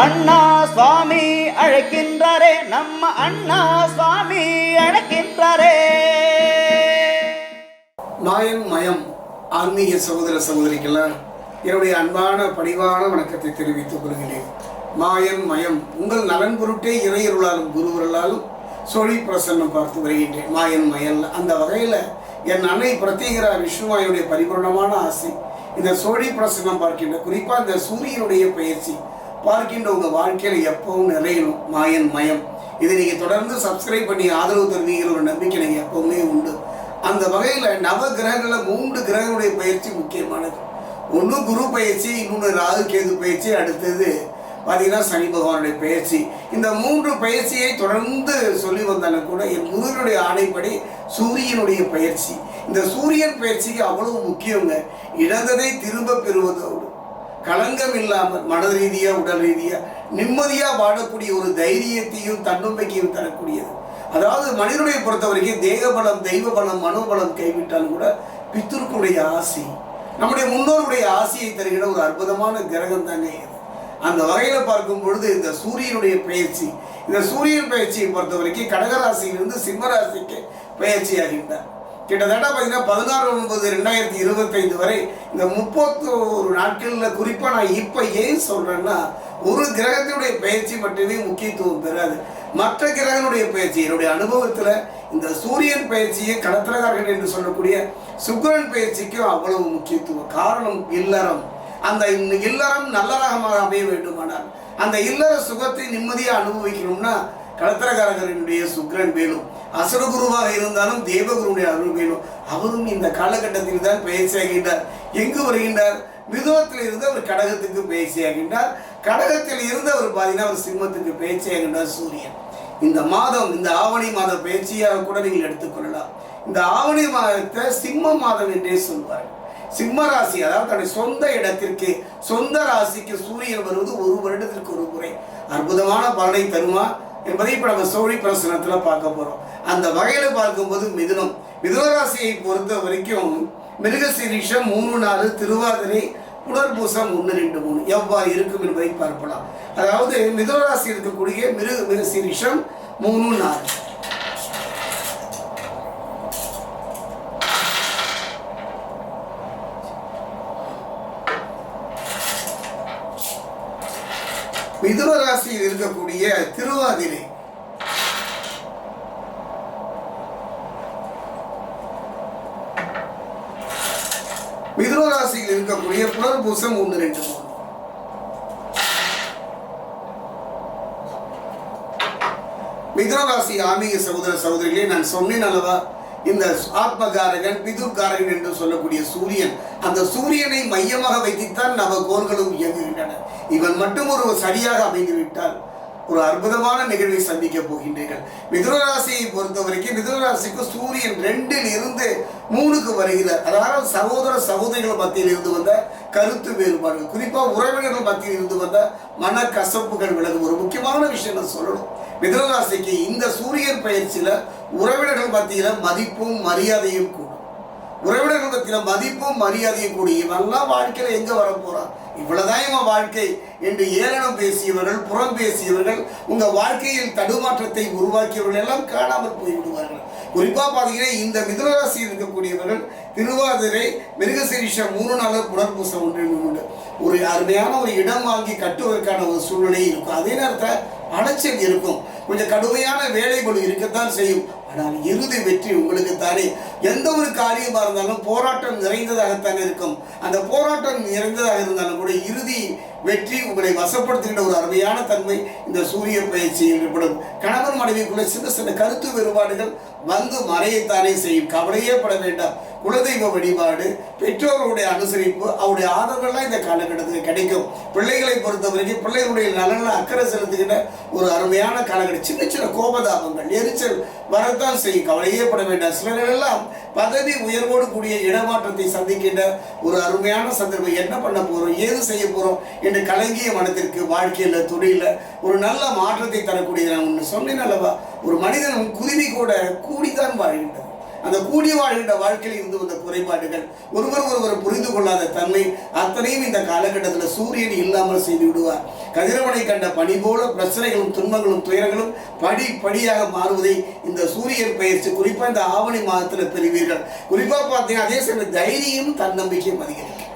அண்ணா சுவாமி அழைக்கின்றாரே நம்ம அண்ணா சுவாமி அழைக்கின்றாரே. மாயன் மயம் ஆன்மீக சகோதர சகோதரிக்கெல்லாம் என்னுடைய அன்பான பணிவான வணக்கத்தை தெரிவித்துக் கொள்கிறேன். மாயன் மயம் உங்கள் நலன் பொருட்டே இறையருளாலும் குருவர்களாலும் சொழி பிரசன்னம் பார்த்து வருகின்றேன். மாயன் மயல் அந்த வகையில் என் அன்னை பிரத்யேகரா விஷ்ணுவாயுடைய பரிபூர்ணமான ஆசை இந்த சோழி பிரசன்னம் பார்க்கின்ற குறிப்பாக இந்த சூரியனுடைய பயிற்சி பார்க்கின்ற உங்கள் வாழ்க்கையில் எப்பவும் நிறையணும் மாயன் மயம். இதை நீங்கள் தொடர்ந்து சப்ஸ்கிரைப் பண்ணி ஆதரவு தருவீங்கிற ஒரு நம்பிக்கை நீங்கள் எப்பவுமே உண்டு. அந்த வகையில் நவ கிரகங்களில் மூன்று கிரகங்களுடைய பயிற்சி முக்கியமானது. ஒன்று குரு பயிற்சி இன்னொன்று ராகு கேது பயிற்சி அடுத்தது பார்த்தீங்கன்னா சனி பகவானுடைய பயிற்சி. இந்த மூன்று பயிற்சியை தொடர்ந்து சொல்லி வந்தாலும் கூட என் குருவினுடைய ஆணைப்படி சூரியனுடைய பயிற்சி. இந்த சூரியன் பயிற்சிக்கு அவ்வளவு முக்கியங்க. இழந்ததை திரும்ப பெறுவதோடு களங்கம் இல்லாமல் மன ரீதியாக உடல் ரீதியாக நிம்மதியாக வாழக்கூடிய ஒரு தைரியத்தையும் தன்னம்பிக்கையும் தரக்கூடியது. அதாவது மனிதனுடைய பொறுத்த வரைக்கும் தேக பலம் தெய்வ பலம் மனோபலம் கைவிட்டாலும் கூட பித்தர்களுடைய ஆசை நம்முடைய முன்னோருடைய ஆசையை தருகிற ஒரு அற்புதமான கிரகம் தாங்க இது. அந்த வகையில் பார்க்கும் பொழுது இந்த சூரியனுடைய பயிற்சி இந்த சூரியன் பயிற்சியை பொறுத்த வரைக்கும் கடகராசியிலிருந்து சிம்மராசிக்கு பயிற்சி பயிற்சியாகின்றார் கிட்டத்தட்ட பார்த்தீங்கன்னா பதினாறு ஒன்பது ரெண்டாயிரத்தி இருபத்தைந்து வரை இந்த முப்பத்தோரு நாட்களில் குறிப்பாக நான் இப்போ ஏன் சொல்கிறேன்னா ஒரு கிரகத்தினுடைய பயிற்சி மட்டுமே முக்கியத்துவம் பெறாது. மற்ற கிரகனுடைய பயிற்சி என்னுடைய அனுபவத்தில் இந்த சூரியன் பயிற்சியை கடத்திரகாரர்கள் என்று சொல்லக்கூடிய சுக்கிரன் பயிற்சிக்கும் அவ்வளவு முக்கியத்துவம் காரணம் இல்லறம். அந்த இல்லறம் நல்ல ரகமாக அமைய வேண்டுமானால் அந்த இல்லற சுகத்தை நிம்மதியாக அனுபவிக்கணும்னா களத்திரகாரகரினுடைய சுக்கிரன் வேலும் அசுரகுருவாக இருந்தாலும் தேவகுருடைய அருள் வேணும் அவரும் இந்த காலகட்டத்தில் தான் பயிற்சியாகின்றார் எங்கு வருகின்றார்? மிதுவத்தில் இருந்து அவர் கடகத்துக்கு பயிற்சியாகின்றார் கடகத்தில் இருந்து அவர் பார்த்தீங்கன்னா அவர் சிம்மத்துக்கு பயிற்சியாகின்றார் சூரியன். இந்த மாதம் இந்த ஆவணி மாத பயிற்சியாக கூட நீங்கள் எடுத்துக்கொள்ளலாம் இந்த ஆவணி மாதத்தை சிம்ம மாதம் என்றே சொல்வார் சிம்ம ராசி அதாவது தன்னுடைய சொந்த இடத்திற்கு சொந்த ராசிக்கு சூரியன் வருவது ஒரு வருடத்திற்கு ஒரு முறை. அற்புதமான பலனை தருமா? என்பதை இப்போ நம்ம சோழி பிரசனத்தில் பார்க்க போகிறோம் அந்த வகையில் பார்க்கும்போது மிதுனம். மிதுனராசியை பொறுத்த வரைக்கும் மிருகசீரிஷம் மூணு நாலு திருவாதிரை புனர்பூசம் ஒன்று ரெண்டு மூணு. எவ்வாறு இருக்கும் என்பதை பார்க்கலாம். அதாவது மிதுனராசி இருக்கக்கூடிய மிருக மிருகசீரிஷம் மூணு நாலு. மிதுன ராசியில் இருக்கக்கூடிய திருவாதிரை. மிதுன ராசியில் இருக்கக்கூடிய புனர்பூசம் ஒன்று ரெண்டு மூணு மிதுன ராசி ஆன்மீக சகோதர சகோதரிகளே நான் சொன்னேன் அல்லவா? இந்த ஆத்மகாரகன் பிதுர்காரகன் என்று சொல்லக்கூடிய சூரியன் அந்த சூரியனை மையமாக வைத்துத்தான் நம்ம கோள்களும் இயங்குகின்றன. இவன் மட்டும் ஒரு சரியாக அமைந்து விட்டால் ஒரு அற்புதமான நிகழ்வை சந்திக்க போகின்றீர்கள். மிதுனராசியை பொறுத்த வரைக்கும் மிதுனராசிக்கு சூரியன் ரெண்டில் இருந்து மூணுக்கு வருகிறார். அதாவது சகோதர சகோதரிகள் மத்தியில் இருந்து வந்த கருத்து வேறுபாடுகள் குறிப்பாக உறவினர்கள் மத்தியில் இருந்து வந்த மன கசப்புகள் விலகும். ஒரு முக்கியமான விஷயம் நான் சொல்லணும். மிதனராசிக்கு இந்த சூரியன் பயிற்சியில் உறவினர்கள் மத்தியில் மதிப்பும் மரியாதையும் கூடும். உறவினர்கள் மத்தியில் மதிப்பும் மரியாதையும் கூடி இவெல்லாம் வாழ்க்கையில் எங்கே வர போகிறான் இவ்வளோதான் இவன் வாழ்க்கை என்று ஏளனம் பேசியவர்கள் புறம் பேசியவர்கள் உங்கள் வாழ்க்கையில் தடுமாற்றத்தை உருவாக்கியவர்கள் எல்லாம் காணாமல் போய்விடுவார்கள். குறிப்பாக பார்த்தீங்கன்னா இந்த மிதுனராசியில் இருக்கக்கூடியவர்கள் திருவாதிரை மிருகசிரிஷ மூணு நாள் புனர்பூசம் ஒன்று உண்டு. ஒரு அருமையான ஒரு இடம் வாங்கி கட்டுவதற்கான ஒரு சூழ்நிலை இருக்கும். அதே நேரத்தில் அலைச்சல் இருக்கும். கொஞ்சம் கடுமையான வேலைகள் இருக்கத்தான் செய்யும். ஆனால் இறுதி வெற்றி உங்களுக்கு தானே எந்த ஒரு காரியமாக இருந்தாலும் போராட்டம் நிறைந்ததாகத்தான் இருக்கும். அந்த போராட்டம் நிறைந்ததாக இருந்தாலும் கூட இறுதி வெற்றி உங்களை வசப்படுத்துகின்ற ஒரு அருமையான தன்மை இந்த சூரிய பயிற்சி ஏற்படும். கணவன் மனைவிக்குள்ள சின்ன சின்ன கருத்து வேறுபாடுகள் வந்து மறையத்தானே செய்யும். கவலையே பட வேண்டாம். குலதெய்வ வழிபாடு பெற்றோருடைய அனுசரிப்பு அவருடைய ஆதரவெல்லாம் இந்த காலகட்டத்துக்கு கிடைக்கும். பிள்ளைகளை பொறுத்த வரைக்கும் பிள்ளைகளுடைய நலனில் அக்கறை செலுத்துகின்ற ஒரு அருமையான காலகட்டம். சின்ன சின்ன கோபதாபங்கள் எரிச்சல் வரத்தான் செய்யும். கவலையே பட வேண்டாம் சிலரெல்லாம் பதவி உயர்வோடு கூடிய இடமாற்றத்தை சந்திக்கின்ற ஒரு அருமையான சந்தர்ப்பம். என்ன பண்ண போறோம்? ஏது செய்ய போறோம்? என்று கலங்கிய மனத்திற்கு வாழ்க்கையில் தொழிலில் ஒரு நல்ல மாற்றத்தை தரக்கூடிய நான் ஒன்று சொன்னேன் அல்லவா? ஒரு மனிதன் குருவி கூட கூடித்தான் வாழ்கின்றது அந்த கூடி வாழ்கின்ற வாழ்க்கையில் இருந்து வந்த குறைபாடுகள் ஒருவர் ஒருவர் புரிந்து கொள்ளாத தன்மை அத்தனையும் இந்த காலகட்டத்தில் சூரியன் இல்லாமல் செய்து விடுவார். கதிரவனை கண்ட பணி போல பிரச்சனைகளும் துன்பங்களும் துயரங்களும் படி படியாக மாறுவதை இந்த சூரியன் பயிற்சி குறிப்பாக இந்த ஆவணி மாதத்தில் பெறுவீர்கள். குறிப்பாக பார்த்தீங்கன்னா அதே சமயம் தைரியம் தன்னம்பிக்கையும் அதிகரிக்கும்.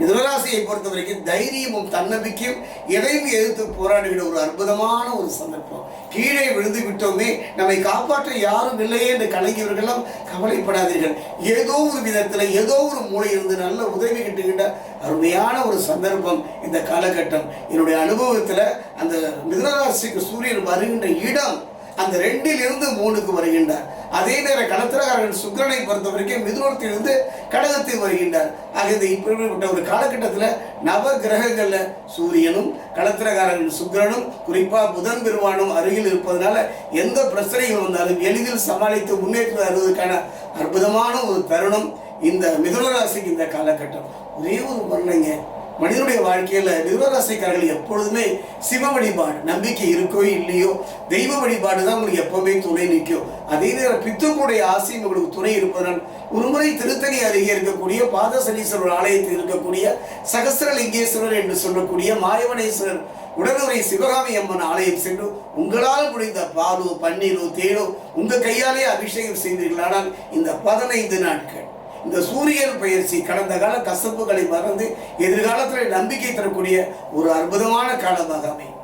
மிதுனராசியை பொறுத்த வரைக்கும் தைரியமும் தன்னம்பிக்கையும் எதையும் எதிர்த்து போராடுகிற ஒரு அற்புதமான ஒரு சந்தர்ப்பம். கீழே விழுந்து விட்டோமே நம்மை காப்பாற்ற யாரும் இல்லையே என்று கலங்கியவர்களும் கவலைப்படாதீர்கள். ஏதோ ஒரு விதத்தில் ஏதோ ஒரு மூலை இருந்து நல்ல உதவி கிட்டுகிட்ட அருமையான ஒரு சந்தர்ப்பம் இந்த காலகட்டம். என்னுடைய அனுபவத்தில் அந்த மிதுனராசிக்கு சூரியன் வருகின்ற இடம் அந்த ரெண்டில் இருந்து மூணுக்கு வருகின்றார். அதே நேரம் கடத்திரகாரர்கள் சுக்கிரனை பொறுத்த வரைக்கும் மிதுனத்திலிருந்து கடகத்தில் வருகின்றார். ஆக இந்த இப்படிப்பட்ட ஒரு காலகட்டத்தில் நவ கிரகங்களில் சூரியனும் கடத்திரகாரர்கள் சுக்கிரனும் குறிப்பாக புதன் பெருமானும் அருகில் இருப்பதனால எந்த பிரச்சனைகள் வந்தாலும் எளிதில் சமாளித்து முன்னேற்றம் வருவதற்கான அற்புதமான ஒரு தருணம் இந்த மிதுன ராசிக்கு இந்த காலகட்டம். ஒரே ஒரு வர்ணங்க மனிதனுடைய வாழ்க்கையில் நிறுவராசிக்காரர்கள் எப்பொழுதுமே சிவ வழிபாடு நம்பிக்கை இருக்கோ இல்லையோ தெய்வ வழிபாடு தான் உங்களுக்கு எப்பவுமே துணை நிற்கும். அதே நேரம் பித்துக்குடைய ஆசையும் உங்களுக்கு துணை இருப்பதனால் ஒருமுறை திருத்தணி அருகே இருக்கக்கூடிய பாதசனீஸ்வரர் ஆலயத்தில் இருக்கக்கூடிய சகசிரலிங்கேஸ்வரர் என்று சொல்லக்கூடிய மாயவனேஸ்வரர் உடனுரை சிவகாமி அம்மன் ஆலயம் சென்று உங்களால் முடிந்த பாலோ பன்னீரோ தேனோ உங்கள் கையாலே அபிஷேகம் செய்தீர்களானால் இந்த பதினைந்து நாட்கள் இந்த சூரியன் பயிற்சி கடந்த கால கசப்புகளை மறந்து எதிர்காலத்தில் நம்பிக்கை தரக்கூடிய ஒரு அற்புதமான காலமாக அமையும்.